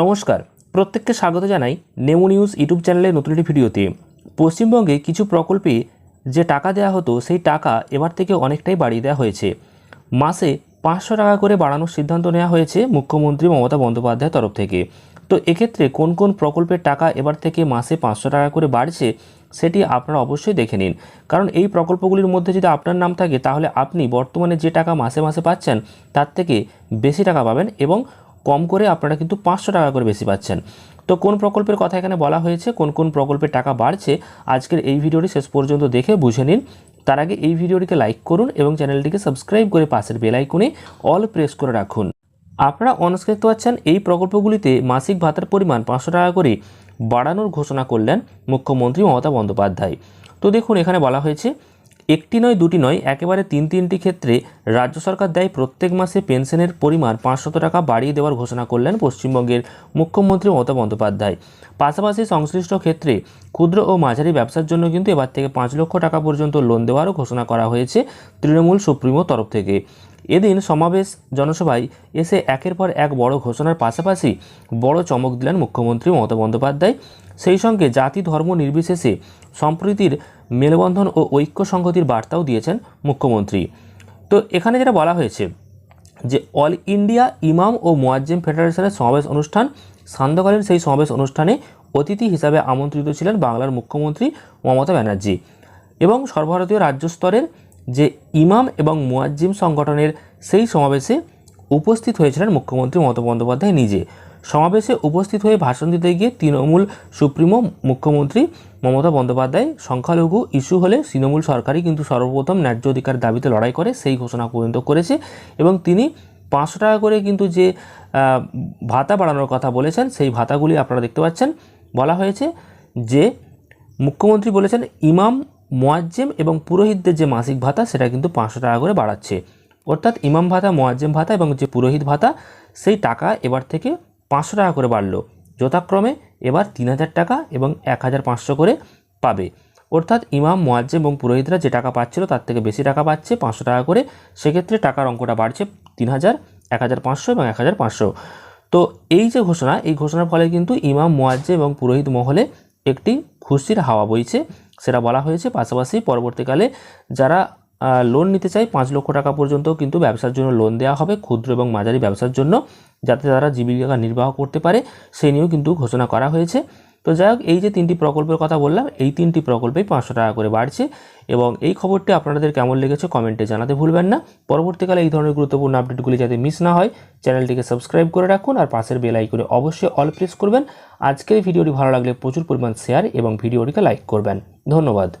নমস্কার, প্রত্যেককে স্বাগত জানাই নেমো নিউজ ইউটিউব চ্যানেলের নতুন একটি ভিডিওতে। পশ্চিমবঙ্গে কিছু প্রকল্পে যে টাকা দেওয়া হতো, সেই টাকা এবার থেকে অনেকটাই বাড়িয়ে দেওয়া হয়েছে। মাসে পাঁচশো টাকা করে বাড়ানোর সিদ্ধান্ত নেওয়া হয়েছে মুখ্যমন্ত্রী মমতা বন্দ্যোপাধ্যায়ের তরফ থেকে। তো এক্ষেত্রে কোন কোন প্রকল্পের টাকা এবার থেকে মাসে পাঁচশো টাকা করে বাড়ছে, সেটি আপনারা অবশ্যই দেখে নিন। কারণ এই প্রকল্পগুলির মধ্যে যদি আপনার নাম থাকে, তাহলে আপনি বর্তমানে যে টাকা মাসে মাসে পাচ্ছেন, তার থেকে বেশি টাকা পাবেন এবং কম করে আপনারা কিন্তু পাঁচশো টাকা করে বেশি পাচ্ছেন। তো কোন প্রকল্পের কথা এখানে বলা হয়েছে, কোন কোন প্রকল্পের টাকা বাড়ছে, আজকের এই ভিডিওটি শেষ পর্যন্ত দেখে বুঝে নিন। তার আগে এই ভিডিওটিকে লাইক করুন এবং চ্যানেলটিকে সাবস্ক্রাইব করে পাশের বেল আইকনে অল প্রেস করে রাখুন। আপনারা অনস্ক্রিন দেখতে পাচ্ছেন, এই প্রকল্পগুলিতে মাসিক ভাতার পরিমাণ পাঁচশো টাকা করে বাড়ানোর ঘোষণা করলেন মুখ্যমন্ত্রী মমতা বন্দ্যোপাধ্যায়। তো দেখুন, এখানে বলা হয়েছে একটি নয়, দুটি নয়, একেবারে তিন তিনটি ক্ষেত্রে রাজ্য সরকার দেয় প্রত্যেক মাসে পেনশনের পরিমাণ পাঁচশত টাকা বাড়িয়ে দেওয়ার ঘোষণা করলেন পশ্চিমবঙ্গের মুখ্যমন্ত্রী মমতা বন্দ্যোপাধ্যায়। পাশাপাশি সংশ্লিষ্ট ক্ষেত্রে ক্ষুদ্র ও মাঝারি ব্যবসার জন্য কিন্তু এবার থেকে পাঁচ লক্ষ টাকা পর্যন্ত লোন দেওয়ারও ঘোষণা করা হয়েছে তৃণমূল সুপ্রিমো তরফ থেকে। এদিন সমাবেশ জনসভায় এসে একের পর এক বড় ঘোষণার পাশাপাশি বড় চমক দিলেন মুখ্যমন্ত্রী মমতা বন্দ্যোপাধ্যায়। সেই সঙ্গে জাতি ধর্ম নির্বিশেষে সম্প্রীতির মেলবন্ধন ও ঐক্য সংহতির বার্তাও দিয়েছেন মুখ্যমন্ত্রী। তো এখানে যেটা বলা হয়েছে যে অল ইন্ডিয়া ইমাম ও মোয়াজ্জেম ফেডারেশনের সমাবেশ অনুষ্ঠান সান্ধ্যকালীন সেই সমাবেশ অনুষ্ঠানে অতিথি হিসাবে আমন্ত্রিত ছিলেন বাংলার মুখ্যমন্ত্রী মমতা ব্যানার্জি এবং সর্বভারতীয় রাজ্য স্তরের যে ইমাম এবং মুয়াজ্জিম সংগঠনের সেই সমাবেশে উপস্থিত হয়েছিলেন মুখ্যমন্ত্রী মমতা বন্দ্যোপাধ্যায় নিজে। সমাবেশে উপস্থিত হয়ে ভাষণ দিতে গিয়ে তৃণমূল সুপ্রিমো মুখ্যমন্ত্রী মমতা বন্দ্যোপাধ্যায়, সংখ্যালঘু ইস্যু হলে তৃণমূল সরকারই কিন্তু সর্বপ্রথম ন্যায্য অধিকার দাবিতে লড়াই করে সেই ঘোষণা পর্যন্ত করেছে এবং তিনি পাঁচশো টাকা করে কিন্তু যে ভাতা বাড়ানোর কথা বলেছেন, সেই ভাতাগুলি আপনারা দেখতে পাচ্ছেন। বলা হয়েছে যে, মুখ্যমন্ত্রী বলেছেন ইমাম, মোয়াজ্জেম এবং পুরোহিতদের যে মাসিক ভাতা, সেটা কিন্তু পাঁচশো টাকা করে বাড়াচ্ছে। অর্থাৎ ইমাম ভাতা, মোয়াজ্জেম ভাতা এবং যে পুরোহিত ভাতা, সেই টাকা এবার থেকে পাঁচশো টাকা করে বাড়লো। যথাক্রমে এবার তিন হাজার টাকা এবং এক হাজার পাঁচশো করে পাবে। অর্থাৎ ইমাম মোয়াজ্জে এবং পুরোহিতরা যে টাকা পাচ্ছিল তার থেকে বেশি টাকা পাচ্ছে, পাঁচশো টাকা করে। সেক্ষেত্রে টাকার অঙ্কটা বাড়ছে তিন হাজার, এক হাজার পাঁচশো এবং এক হাজার পাঁচশো। তো এই যে ঘোষণা, এই ঘোষণার ফলে কিন্তু ইমাম, মোয়াজ্জেম এবং পুরোহিত মহলে একটি খুশির হাওয়া বইছে। সেটা বলা হয়েছে পাশাপাশি পরবর্তীকালে যারা লোন নিতে চাই পাঁচ লক্ষ টাকা পর্যন্ত, কিন্তু ব্যবসার জন্য লোন দেওয়া হবে, ক্ষুদ্র এবং মাঝারি ব্যবসার জন্য, যাতে তারা জীবিকা নির্বাহ করতে পারে সেই নিয়েও কিন্তু ঘোষণা করা হয়েছে। তো যাই হোক, এই যে তিনটি প্রকল্পের কথা বললাম, এই তিনটি প্রকল্পেই পাঁচশো টাকা করে বাড়ছে। এবং এই খবরটি আপনাদের কেমন লেগেছে কমেন্টে জানাতে ভুলবেন না। পরবর্তীকালে এই ধরনের গুরুত্বপূর্ণ আপডেটগুলি যাতে মিস না হয়, চ্যানেলটিকে সাবস্ক্রাইব করে রাখুন আর পাশের বেল আইকনে অবশ্যই অল প্রেস করবেন। আজকের ভিডিওটি ভালো লাগলে প্রচুর পরিমাণ শেয়ার এবং ভিডিওটিকে লাইক করবেন। ধন্যবাদ।